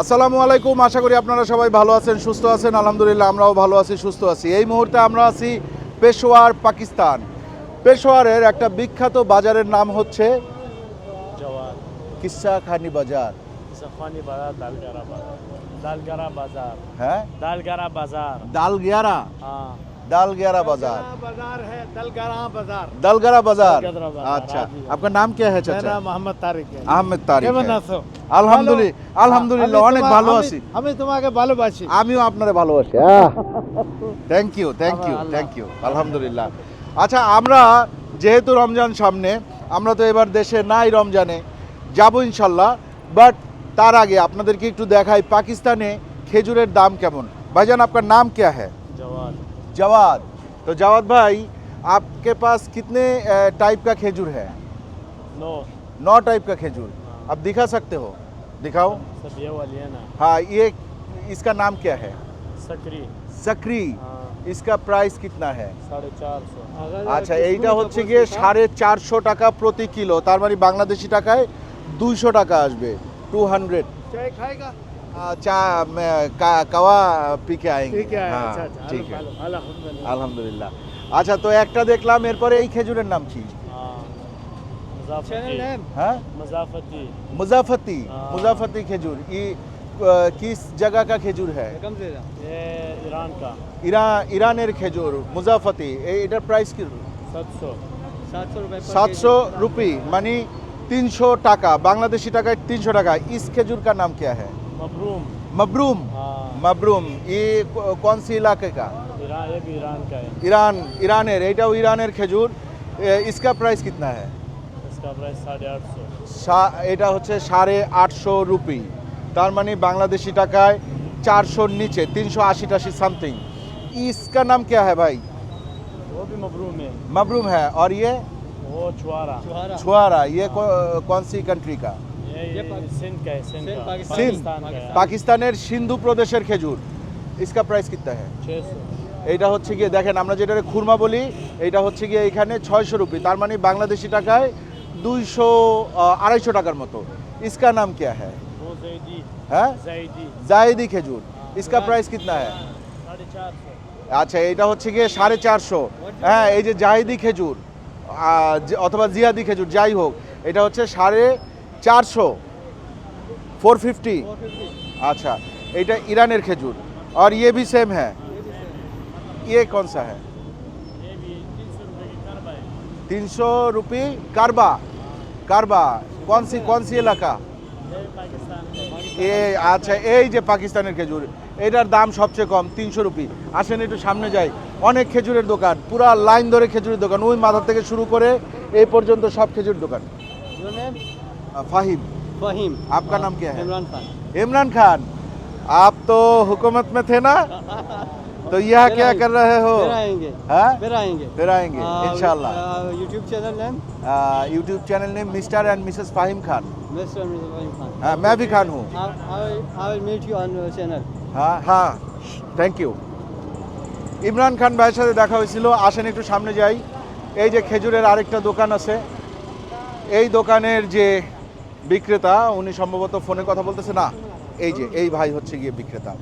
আসসালামু আলাইকুম আশা করি আপনারা সবাই ভালো আছেন সুস্থ আছেন। আলহামদুলিল্লাহ আমরাও ভালো আছি সুস্থ আছি। এই মুহূর্তে আমরা আছি পেশোয়ার পাকিস্তান। পেশোয়ারের একটা বিখ্যাত বাজারের নাম হচ্ছে বাজার। হ্যাঁ? দালগারা বাজার। দালগারা? হ্যাঁ। दालगरा बाजार হ্যাঁ दालगरा बाजार दाल ग्यारह हाँ दाल ग्यारह बाजार बाजार है दलगरा बाजार दलगरा बाजार दलगरा बाजार, अच्छा हाँ जी। आपका नाम क्या है मेरा चाचा मोहम्मद तारिक है আহমেদ তারিক কেমন হ্যাঁ। আছো আলহামদুলিল্লাহ আলহামদুলিল্লাহ অনেক ভালো আছি আমি তোমাকে ভালোবাসি আমিও আপনারে ভালোবাসি thank you thank you Allah. Thank you আলহামদুলিল্লাহ আচ্ছা আমরা যেহেতু রমজান সামনে আমরা তো এবার দেশে নাই রমজানে যাব ইনশাল্লাহ বাট তার আগে আপনাদেরকে একটু দেখাই পাকিস্তানে খেজুরের দাম কেমন ভাইজান আপনার নাম क्या है जवाद जवाद तो जवाद भाई आपके पास कितने टाइप का खेजूर है नो नौ टाइप का खेजूर आप दिखा सकते हो दिखाओ सब ये वाली है ना हाँ ये इसका नाम क्या है सकरी सकरी हाँ इसका प्राइस कितना है साढ़े चार सौ আচ্ছা এইটা হচ্ছে গিয়ে সাড়ে চারশো টাকা প্রতি কিলো তার মানে বাংলাদেশি টাকায় দুইশো টাকা আসবে টু হান্ড্রেড चाय खाएगा কাওয়া পিকে হ্যাঁ, আলহামদুলিল্লাহ। আচ্ছা তো একটা দেখলাম এরপরে এই খেজুরের নাম কি? मुजाफती मुजाफती खजूर ये किस जगह का खजूर है ईरान का ईरान ईरानेर खजूर এটার প্রাইস কি? সাতশো। রুপি মানে 300 টাকা বাংলাদেশি টাকায় 300 টাকা। ইস খেজুর का नाम क्या है मबरूम मबरूम हाँ मबरूम ये को- कौन सी इलाके का ईरान ये भी ईरान का है ईरान ईरानेर এটাও ইরানের খেজুর এ, इसका प्राइस कितना है इसका प्राइस साढ़े आठ सौ সা- এটা হচ্ছে সাড়ে আটশো রুপি তার মানে বাংলাদেশি টাকায় চারশোর নিচে তিনশো আশি টাশি সামথিং इसका नाम क्या है भाई वो भी मबरूम है मबरूम है और ये वो छुआरा छुआरा ये कौ- कौन सी कंट्री का ये, ये सिंध का है सिंध का सिंध पाकिस्तान का है পাকিস্তানের সিন্ধু প্রদেশের খেজুর इसका प्राइस कितना है छः सौ এইটা হচ্ছে গিয়ে দেখেন আমরা যেটা খুরমা বলি এইটা হচ্ছে গিয়ে এখানে ছয়শো রুপি তার মানে বাংলাদেশি টাকায় দুইশো আড়াইশো টাকার মতো इसका नाम क्या है वो जैदी হ্যাঁ जैदी জায়েদি খেজুর इसका प्राइस कितना है साढ़े चार सौ আচ্ছা এটা হচ্ছে গিয়ে সাড়ে চারশো হ্যাঁ এই যে জাহিদি খেজুর আহ, যে- অথবা জিয়াদি খেজুর যাই হোক এটা হচ্ছে সাড়ে চারশো ফোর ফিফটি अच्छा এটা ইরানের খেজুর और ये भी सेम है ये कौन सा है ये भी तीन सौ रुपये की करबा है तीन सौ रुपये कारबा कारबा कौन सी कौन सी इलाका ये पाकिस्तान का এ আচ্ছা এই যে পাকিস্তানের খেজুর এটার দাম সবচেয়ে কম তিনশো রুপি আসেন একটু সামনে যাই অনেক খেজুরের দোকান পুরা লাইন ধরে খেজুরের দোকান ওই মাথা থেকে শুরু করে এই পর্যন্ত সব খেজুর দোকান जो नेम আহ, ফাহিম फहीम आपका नाम क्या है इमरान खान इमरान खान आप तो हुकूमत में थे ना तो यह फिर क्या आएंगे। कर रहे हो फिर आएंगे हाँ फिर आएंगे फिर आएंगे इंशाल्लाह YouTube channel name YouTube channel ने mister and missus Fahim Khan mister Fahim Khan हाँ, मैं भी खान हूँ I will meet you on channel হ্যাঁ হ্যাঁ থ্যাংক ইউ ইমরান খান ভাইয়ের সাথে দেখা হয়েছিল আসেন একটু সামনে যাই এই যে খেজুরের আরেকটা দোকান আছে এই দোকানের যে বিক্রেতা উনি সম্ভবত ফোনে কথা বলতেছে না। এই যে এই ভাই হচ্ছে গিয়ে বিক্রেতা।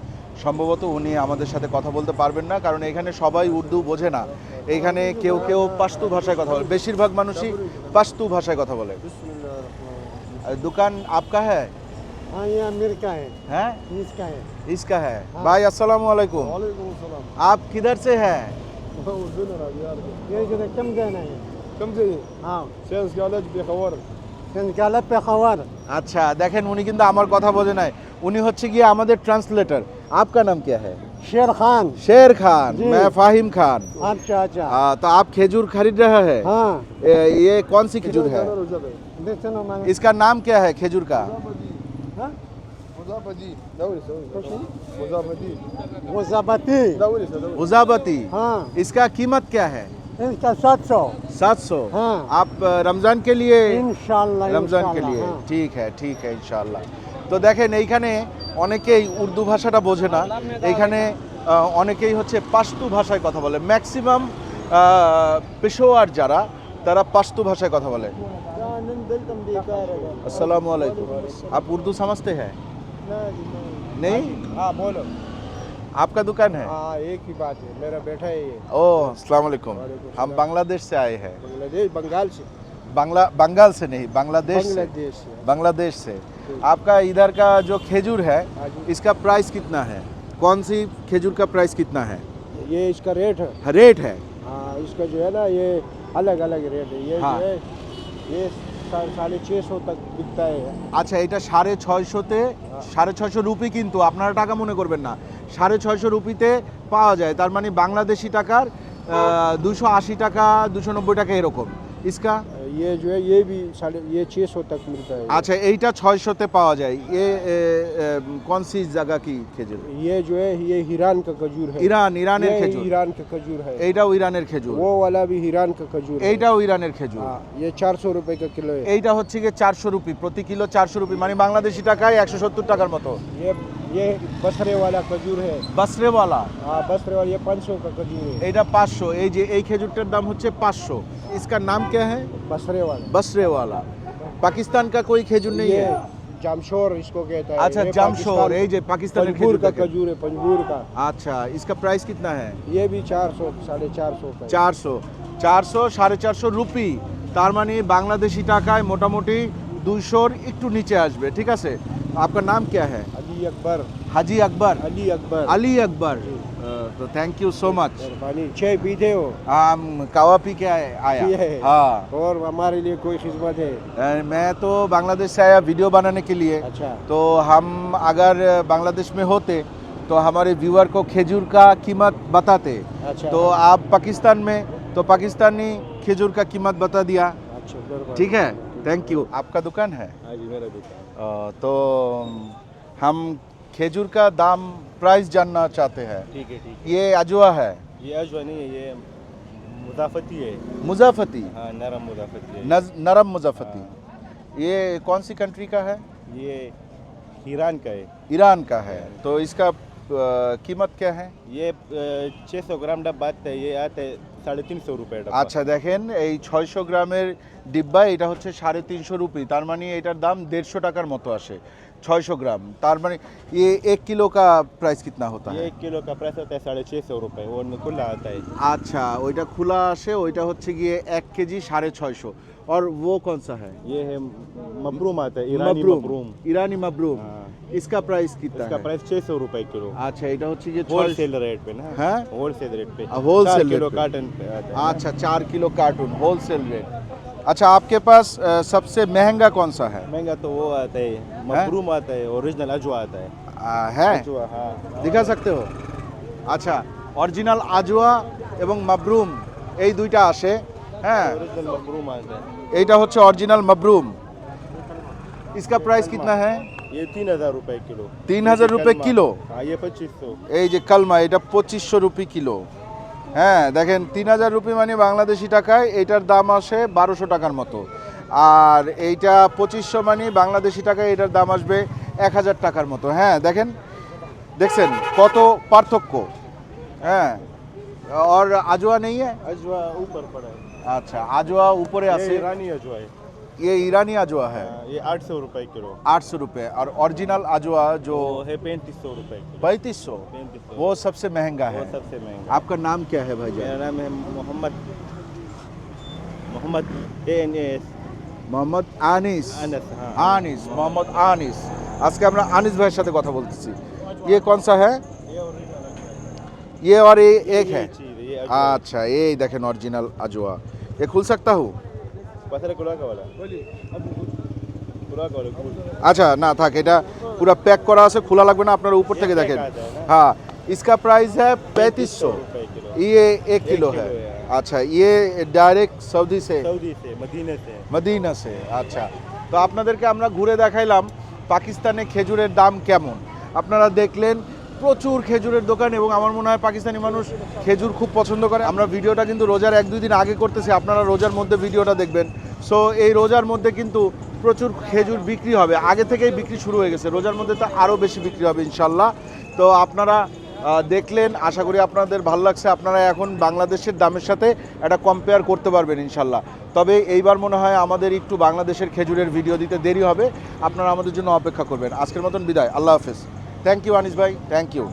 সম্ভবত উনি আমাদের সাথে কথা বলতে পারবেন না কারণ এখানে সবাই উর্দু বোঝে না। এখানে কেউ কেউ পাস্তু ভাষায় কথা বলে। বেশিরভাগ মানুষই পাস্তু ভাষায় কথা বলে। দোকান আপকা হ্যাঁ হ্যাঁ? গালে পেশাওয়ার আচ্ছা দেখেন উনি आपका नाम क्या है शेर खान शेर खान मैं फाहिम खान अच्छा अच्छा तो आप खेजूर खरीद रहे हैं हाँ। ये कौन सी खेजूर है इसका नाम क्या है खेजूर का? उजाबती हाँ। इसका कीमत क्या है? इसका सात सौ सात सौ हाँ आप अ, रमजान के लिए इंशाल्लाह রমজান কে इंशाल्लाह, লিয়ে हाँ। ঠিক হ্যাঁ ঠিক হ্যাঁ ইনশাআল্লাহ তো দেখেন এইখানে অনেকেই উর্দু ভাষাটা বোঝে না এইখানে আহ, অনেকেই হচ্ছে পাশতু ভাষায় কথা বলে ম্যাক্সিমাম পেশোয়ার যারা তারা পাশতু ভাষায় কথা বলে আসসালামু আলাইকুম आप उर्दू समझते हैं जितना जितना नहीं हाँ बोलो आपका दुकान है? हाँ एक ही बात है मेरा बेटा है ये। ओ अस्सलाम वालेकुम वालेकुम हम बांग्लादेश से आए हैं। बांग्लादेश बंगाल से। बांग्ला बंगाल से नहीं बांग्लादेश बांग्लादेश से। बांग्लादेश से। आपका इधर का जो खेजूर है हाँ इसका प्राइस कितना है? कौन सी खेजूर का प्राइस कितना है? ये इसका रेट है। रेट है? हाँ इसका जो है ना ये अलग अलग रेट है। ये हाँ। जो है ये সাড়ে ছশো তক বিকতা আচ্ছা এটা সাড়ে ছয়শোতে সাড়ে ছয়শো রুপি কিন্তু আপনারা টাকা মনে করবেন না। সাড়ে ছয়শো রুপিতে পাওয়া যায় তার মানে বাংলাদেশি টাকার দুশো আশি টাকা দুশো নব্বই টাকা এরকম। ইসকা? ये जो है ये भी साढ़े ये छः सौ तक मिलता है আচ্ছা এইটা ছয়শোতে পাওয়া যায় এ এ, এ, কোন সি জায়গা কি খেজুর ये जो है ये हीरान का खजूर है ইরান ইরানের ये খেজুর ईरान का खजूर है এইটাও ইরানের খেজুর वो वाला भी हीरान का खजूर है এইটাও ইরানের খেজুর हाँ ये चार सौ रुपये का किलो है এইটা হচ্ছে গিয়ে চারশো রুপি প্রতি কিলো চারশো রুপি মানে বাংলাদেশি টাকায় একশো সত্তর টাকার মতো ये ये बसरे वाला खजूर है বাসরেওয়ালা हाँ बसरे वाला ये पाँच सौ का खजूर है এইটা পাঁচশো এই যে এই খেজুরটার দাম হচ্ছে পাঁচশো इसका नाम क्या है बसरे वाला बसरे वाला पाकिस्तान का कोई खेजूर नहीं ये है जामशोर इसको कहता है अच्छा ये जामशोर पाकिस्तान- এই যে পাকিস্তানের पंजबूर খেজুর का खजूर है पंजबूर का अच्छा इसका प्राइस कितना है ये भी चार सौ साढ़े चार सौ का है। চারশো চারশো সাড়ে চারশো রুপি তার মানে বাংলাদেশি টাকায় মোটামুটি দুইশোর একটু নিচে আসবে ঠিক আছে আপনার নাম क्या है अली अकबर हाजी अकबर अली अकबर अली अकबर तो थैंक यू सो मच मेहरबानी। छः पीते हो। हम कावा पी के। आया। हाँ। और हमारे लिए कोई खिदमत है। मैं तो बांग्लादेश से आया वीडियो बनाने के लिए। अच्छा। तो हम अगर बांग्लादेश में होते तो हमारे व्यूअर को खेजूर का कीमत बताते। अच्छा। तो आप पाकिस्तान में तो पाकिस्तानी खेजूर का कीमत बता दिया। अच्छा ठीक है? थैंक यू आपका दुकान है? हाँ जी मेरा दुकान। तो हम खेजूर का दाम प्राइस जानना चाहते हैं। ठीक है ठीक है। ये अजवा है। ये अजवा नहीं है ये मुदाफती है। मुजाफती? हाँ नरम मुदाफती है। नज, नरम मुजाफती। ये कौन सी कंट्री का है? ये ईरान का है। ईरान का है। तो इसका कीमत क्या है? ये छः सौ ग्राम डब्बा आता है ये आता है साढ़े तीन सौ रुपये डब्बा আচ্ছা দেখেন এই ছয়শো গ্রামের ডিব্বা এটা হচ্ছে সাড়ে তিনশো রুপি তার মানে এটার দাম দেড়শো টাকার মতো আসে ছয়শো গ্রাম তার মানে ये एक किलो का प्राइस कितना होता ये है एक किलो का प्राइस होता है साढ़े छः सौ रुपये वो खुला आता है আচ্ছা ওইটা খোলা আসে ওইটা হচ্ছে গিয়ে এক কেজি সাড়ে ছয়শো और वो कौन सा है ये है मबरूम आता है ईरानी मबरूम ईरानी मबरूम हाँ। इसका प्राइस कितना इसका है प्राइस छः सौ रुपये किलो আচ্ছা এটা হচ্ছে গিয়ে ছয় होलसेल रेट पे ना हैं? होलसेल रेट पे आ, wholesale चार किलो rate पे। कार्टन पे आता है अच्छा चार किलो कार्टून होलसेल रेट अच्छा आपके पास अ, सबसे महंगा कौन सा है महंगा तो वो आता है मबरूम आता है ओरिजिनल अजवा आता है आ, है अजवा हाँ দেখা सकते हो আচ্ছা অরিজিনাল আজওয়া এবং মাবরুম এই দুইটা আসে হ্যাঁ ओरिजिनल मबरूम आता है এইটা হচ্ছে অরিজিনাল মাবরুম इसका प्राइस कितना है ये तीन हजार रुपये किलो तीन हजार रुपये कलमा। किलो? हाँ ये पच्चीस सौ এই যে কালমা এটা পঁচিশশো রুপি কিলো হ্যাঁ দেখেন তিন হাজার রুপি মানে বাংলাদেশি টাকায় এইটার দাম আসে বারোশো টাকার মতো আর এইটা পঁচিশশো মানে বাংলাদেশি টাকায় এটার দাম আসবে এক হাজার টাকার মতো হ্যাঁ দেখেন দেখছেন কত পার্থক্য হ্যাঁ और আজওয়া নেই है अजवा ऊपर पड़ा है আচ্ছা আজওয়া উপরে আছে ये ईरानी अजवा है ये ईरानी आजवा है हाँ, ये आठ सौ रुपये किलो आठ सौ रुपये और ओरिजिनल आजवा जो वो है पैंतीस सौ रुपये किलो पैंतीस सौ पैंतीस सौ वो सबसे महंगा वो है सबसे महंगा आपका नाम क्या है भाईजान मेरा नाम है Mohammed Mohammed A N S Mohammed Anis Anas हाँ আনিস মোহাম্মদ আনিস আজকে আমরা আনিস ভাইয়ের সাথে কথা বলতেছি ये कौन सा है ये और ये एक है चीज़ है, ये अजवा है। अच्छा ये देखें ओरिजिनल अजवा ये खुल सकता हूँ আচ্ছা না থাক এটা পুরো প্যাক করা আছে খোলা লাগবে না আপনারা উপর থেকে pack দেখেন आता है ना? हाँ इसका प्राइस है पैंतीस सौ रुपये किलो ये एक किलो किलो है है। अच्छा ये डायरेक्ट सऊदी से सऊदी से मदीने से মদিনা সে আচ্ছা তো আপনাদেরকে আমরা ঘুরে দেখাইলাম পাকিস্তানে খেজুরের দাম কেমন আপনারা দেখলেন প্রচুর খেজুরের দোকান এবং আমার মনে হয় পাকিস্তানি মানুষ খেজুর খুব পছন্দ করে। আমরা ভিডিওটা কিন্তু রোজার এক, দুই দিন আগে করতেছি, আপনারা রোজার মধ্যে ভিডিওটা দেখবেন। সো এই রোজার মধ্যে কিন্তু প্রচুর খেজুর বিক্রি হবে। আগে থেকেই বিক্রি শুরু হয়ে গেছে। রোজার মধ্যে তো আরও বেশি বিক্রি হবে ইনশাল্লাহ তো আপনারা দেখলেন, আশা করি আপনাদের ভালো লাগছে। আপনারা এখন বাংলাদেশের দামের সাথে এটা কম্পেয়ার করতে পারবেন ইনশাল্লাহ তবে এইবার মনে হয় আমাদের একটু বাংলাদেশের খেজুরের ভিডিও দিতে দেরি হবে। আপনারা আমাদের জন্য অপেক্ষা করবেন। আজকের মতন বিদায়। আল্লাহ হাফেজ। থ্যাংক ইউ আনিস ভাই থ্যাংক ইউ